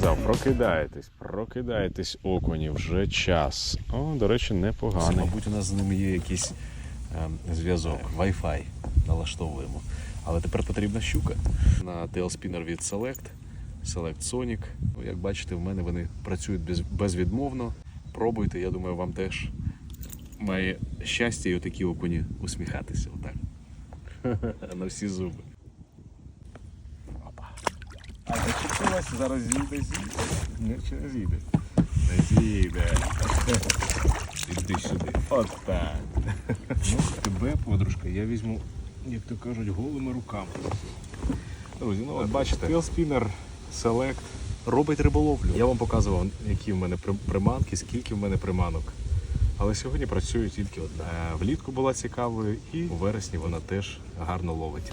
Прокидаєтесь, прокидаєтесь, окуні, вже час. О, до речі, непоганий. Мабуть, у нас з ними є якийсь ем, зв'язок, Wi-Fi налаштовуємо. Але тепер потрібна щука. На Tailspinner від Select, Select Sonic. Ну, як бачите, в мене вони працюють без, безвідмовно. Пробуйте, я думаю, вам теж має щастя і отакі окуні усміхатися. Отак. На всі зуби. Зачепилась, зараз зійде, зійде. Не чи не зійде. Не зійде. Іди сюди. От так. Ну, тебе, подружка, я візьму, як то кажуть, голими руками. Друзі, ну от бачите, Tailspinner Select робить риболовлю. Я вам показував, які в мене приманки, скільки в мене приманок. Але сьогодні працює тільки одна. Влітку була цікавою, і у вересні вона теж гарно ловить.